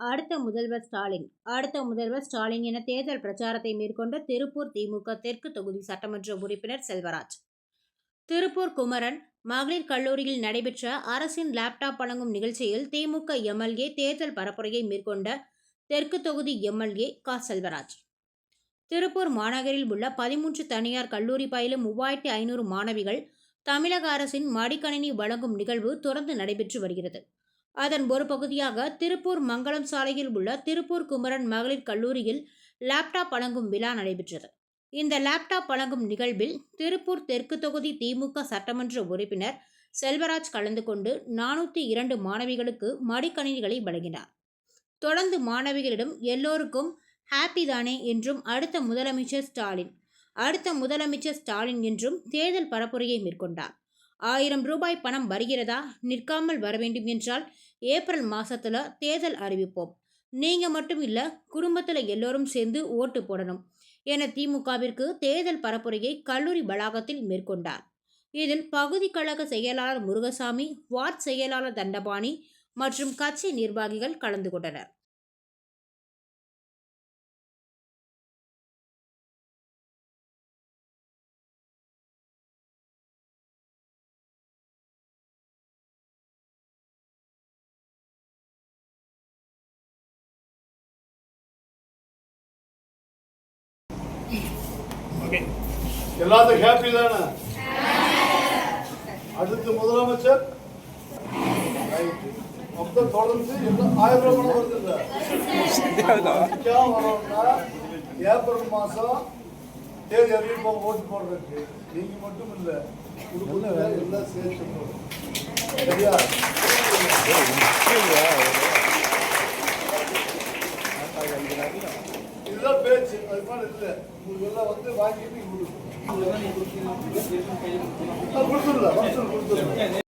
அடுத்த முதல்வர் ஸ்டாலின். அடுத்த முதல்வர் ஸ்டாலின் என தேர்தல் பிரச்சாரத்தை மேற்கொண்ட திருப்பூர் திமுக தெற்கு தொகுதி சட்டமன்ற உறுப்பினர் செல்வராஜ். திருப்பூர் குமரன் மகளிர் கல்லூரியில் நடைபெற்ற அரசின் லேப்டாப் வழங்கும் நிகழ்ச்சியில் திமுக எம்எல்ஏ தேர்தல் பரப்புரையை மேற்கொண்ட தெற்கு தொகுதி எம்எல்ஏ க. செல்வராஜ். திருப்பூர் மாநகரில் உள்ள பதிமூன்று தனியார் கல்லூரி பயிலும் மூவாயிரத்தி ஐநூறு மாணவிகள் தமிழக அரசின் மடிக்கணினி வழங்கும் நிகழ்வு தொடர்ந்து நடைபெற்று வருகிறது. அதன் ஒரு பகுதியாக திருப்பூர் மங்களம் சாலையில் உள்ள திருப்பூர் குமரன் மகளிர் கல்லூரியில் லேப்டாப் வழங்கும் விழா நடைபெற்றது. இந்த லேப்டாப் வழங்கும் நிகழ்வில் திருப்பூர் தெற்கு தொகுதி திமுக சட்டமன்ற உறுப்பினர் செல்வராஜ் கலந்து கொண்டு நானூற்றி இரண்டு மாணவிகளுக்கு மடிக்கணினிகளை வழங்கினார். தொடர்ந்து மாணவிகளிடம் எல்லோருக்கும் ஹாப்பி தானே என்றும் அடுத்த முதலமைச்சர் ஸ்டாலின் அடுத்த முதலமைச்சர் ஸ்டாலின் என்றும் தேர்தல் பரப்புரையை மேற்கொண்டார். ஆயிரம் ரூபாய் பணம் வருகிறதா? நிற்காமல் வர வேண்டும் என்றால் ஏப்ரல் மாசத்துல தேர்தல் அறிவிப்போம். நீங்க மட்டும் இல்ல குடும்பத்துல எல்லோரும் சேர்ந்து ஓட்டு போடணும் என திமுகவிற்கு தேர்தல் பரப்புரையை கல்லூரி வளாகத்தில் மேற்கொண்டார். இதில் பகுதி கழக செயலாளர் முருகசாமி வார்ட் செயலாளர் தண்டபாணி மற்றும் கட்சி நிர்வாகிகள் கலந்து கொண்டனர். ஓகே. எல்லாத்துக்கும் ஹாப்பி தானே? அடுத்து முதலமைச்சர்? மொத்தம் தொடர்ந்து எல்லாம் ஆயிரம் ரூபாய் பணம் வருது வரணும்னா ஏப்ரல் மாசம் தேதி அறிவிப்போம் ஓட்டு போடுறதுக்கு. நீங்க மட்டும் இல்ல குடும்பத்தில் எல்லாம் சேர்த்து போடுறோம். சரியா? இதுதான் பேச்சு அது மாதிரி இல்லை. உங்களுக்கு எல்லாம் வந்து வாங்கிட்டு கொடுக்கணும். கொடுத்துடலாம் கொடுத்துடலாம்.